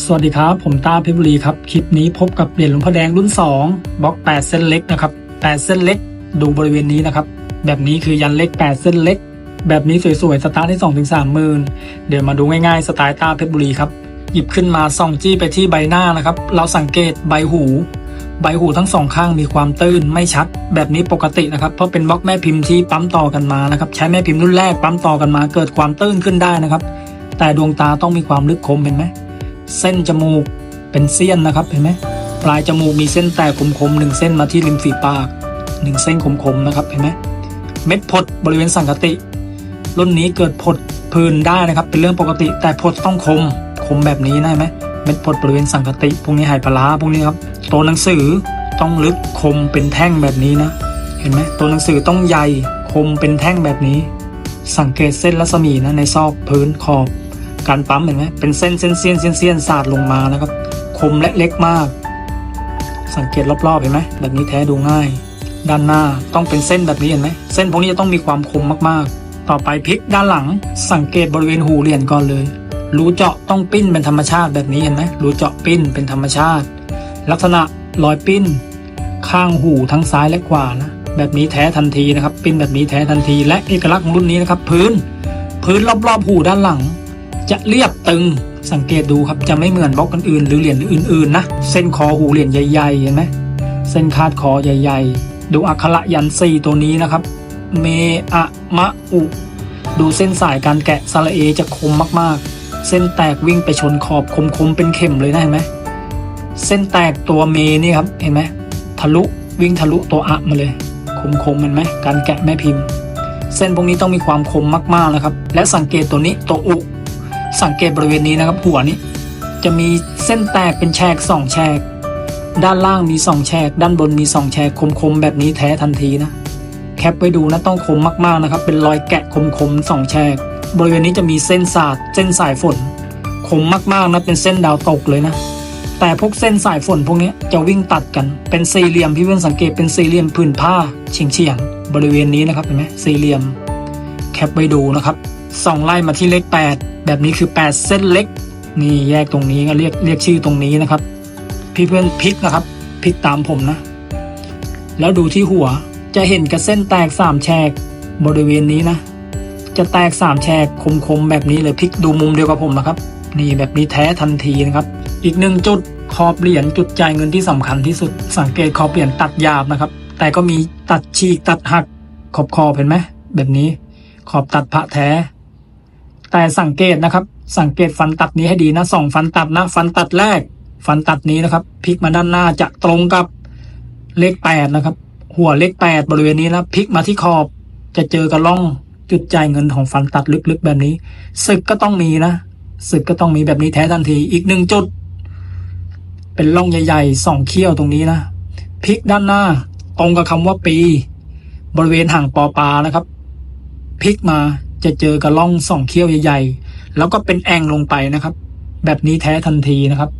สวัสดีครับ ผมตาเพชรบุรีครับ คลิปนี้พบกับเหรียญหลวงพ่อแดงรุ่น 2บล็อก 8 เส้นเล็กนะครับ 8 เส้นเล็ก ดูบริเวณนี้นะครับ แบบนี้คือยันเล็ก 8 เส้นเล็ก แบบนี้สวยๆ สตาร์ทที่2ถึง3หมื่นเดี๋ยวมาดูง่ายๆ สไตล์ตาเพชรบุรีครับ หยิบขึ้นมาส่องจี้ไปที่ใบหน้านะครับ เราสังเกตใบหู ใบหูทั้งสองข้างมีความตื้นไม่ชัด แบบนี้ปกตินะครับ เพราะเป็นบล็อกแม่พิมพ์ที่ปั๊มต่อกันมานะครับ ใช้แม่พิมพ์รุ่นแรกปั๊มต่อกันมา เกิดความตื้นขึ้นได้นะครับ แต่ดวงตาต้องมีความลึกคมเห็นไหม เส้นจมูกเป็นเสี้ยนนะครับเห็นไหมปลายจมูกมีเส้นแตกคมๆหนึ่งเส้นมาที่ริมฝีปากหนึ่งเส้นคมๆนะครับเห็นไหมเม็ดผดบริเวณสังกติ รุ่นนี้เกิดผดพื้นได้นะครับ เป็นเรื่องปกติ แต่ผดต้องคมคมแบบนี้ได้ไหมเม็ดผดบริเวณสังกติพวกนี้หายปลาร้าพวกนี้ครับตัวหนังสือต้องลึกคมเป็นแท่งแบบนี้นะ เห็นไหมตัวหนังสือต้องใหญ่คมเป็นแท่งแบบนี้ สังเกตเส้นรัศมีนะในซอกพื้นขอบ การปั๊มเห็นไหมเป็นเส้นเส้นเสี้ยนเส้นเสี้ยนสาดลงมานะครับ คมและเล็กมาก สังเกตรอบๆเห็นไหมแบบนี้แท้ดูง่าย ด้านหน้าต้องเป็นเส้นแบบนี้เห็นไหมเส้นพวกนี้จะต้องมีความคมมากๆ ต่อไปพลิกด้านหลัง สังเกตบริเวณหูเหรียญก่อนเลยรูเจาะต้องปิ้นเป็นธรรมชาติแบบนี้เห็นไหมรูเจาะปิ้นเป็นธรรมชาติ ลักษณะรอยปิ้น ข้างหูทั้งซ้ายและขวานะแบบนี้แท้ทันทีนะครับ ปิ้นแบบนี้แท้ทันที และเอกลักษณ์ของรุ่นนี้นะครับ พื้น พื้นรอบๆหูด้านหลัง จะเรียบตึงสังเกตดูครับจะไม่เหมือนบล็อกอื่นๆหรือเหรียญอื่นๆนะเส้นคอหูเหรียญใหญ่ๆเห็นไหมเส้นคาดคอใหญ่ ๆ ดูอักขระยันซีตัวนี้นะครับ เมอะมะอุ ดูเส้นสายการแกะสระเอจะคมมากๆ เส้นแตกวิ่งไปชนขอบคมๆเป็นเข็มเลยนะเห็นไหมเส้นแตกตัวเมนี่ครับเห็นไหมทะลุวิ่งทะลุตัวอะมาเลยคมๆมันไหมการแกะแม่พิมพ์ เส้นพวกนี้ต้องมีความคมมากๆนะครับ และสังเกตตัวนี้ตัวอุ สังเกตบริเวณนี้นะครับ หัวนี้ จะมีเส้นแตกเป็นแฉกสองแฉก ด้านล่างมีสองแฉก ด้านบนมีสองแฉกคมๆแบบนี้แท้ทันทีนะ แคปไว้ดูนะต้องคมมากๆนะครับ เป็นรอยแกะคมๆสองแฉก บริเวณนี้จะมีเส้นสาดเส้นสายฝน คมมากๆนะเป็นเส้นดาวตกเลยนะ แต่พวกเส้นสายฝนพวกนี้จะวิ่งตัดกันเป็นสี่เหลี่ยมพี่เพื่อนสังเกตเป็นสี่เหลี่ยมผืนผ้าเฉียงๆบริเวณนี้นะครับเห็นไหมสี่เหลี่ยม แคปไว้ดูนะครับ ส่องไล่มาที่เลข 8 แบบนี้คือ 8 เส้นเล็ก นี่แยกตรงนี้ก็เรียกเรียกชื่อตรงนี้นะครับ พี่เพื่อนพลิกนะครับพลิกตามผมนะ แล้วดูที่หัวจะเห็นกระเส้นแตกสามแฉกบริเวณนี้นะ จะแตกสามแฉกคมๆแบบนี้เลยพลิกดูมุมเดียวกับผมนะครับ นี่แบบนี้แท้ทันทีนะครับ อีกหนึ่งจุดขอบเหรียญจุดจ่ายเงินที่สำคัญที่สุด สังเกตขอบเหรียญตัดหยาบนะครับ แต่ก็มีตัดฉีกตัดหักขอบขอบเห็นไหมแบบนี้ ขอบตัดพระแท้ แต่สังเกตนะครับ สังเกตฟันตัดนี้ให้ดีนะสองฟันตัดนะ ฟันตัดแรก ฟันตัดนี้นะครับพลิกมาด้านหน้าจะตรงกับเลขแปดนะครับ หัวเลขแปดบริเวณนี้นะพลิกมาที่ขอบจะเจอกับร่องจุดจ่ายเงินของฟันตัดลึกๆแบบนี้ศึกก็ต้องมีนะศึกก็ต้องมีแบบนี้แท้ทันทีอีกหนึ่งจุด เป็นร่องใหญ่ๆสองเขี้ยวตรงนี้นะพลิกด้านหน้า ตรงกับคำว่าปี บริเวณห่างปอปลานะครับพลิกมา จะเจอกับร่องสองเขี้ยวใหญ่ๆ แล้วก็เป็นแอ่งลงไปนะครับ แบบนี้แท้ทันทีนะครับ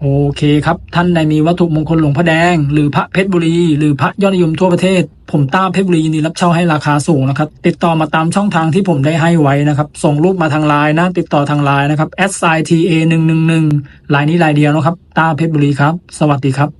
โอเคครับ ท่านใดมีวัตถุมงคลหลวงพ่อแดง หรือพระเพชรบุรี หรือพระยอดนิยมทั่วประเทศ ผมต้าเพชรบุรีนดีรับเช่าให้ราคาสูงนะครับ ติดต่อมาตามช่องทางที่ผมได้ให้ไว้นะครับ ส่งรูปมาทางไลน์นะ ติดต่อทางไลน์นะครับ s i t a 1 1 1ไลน์นี้ไลน์เดียวนะครับ ต้าเพชรบุรีครับ สวัสดีครับ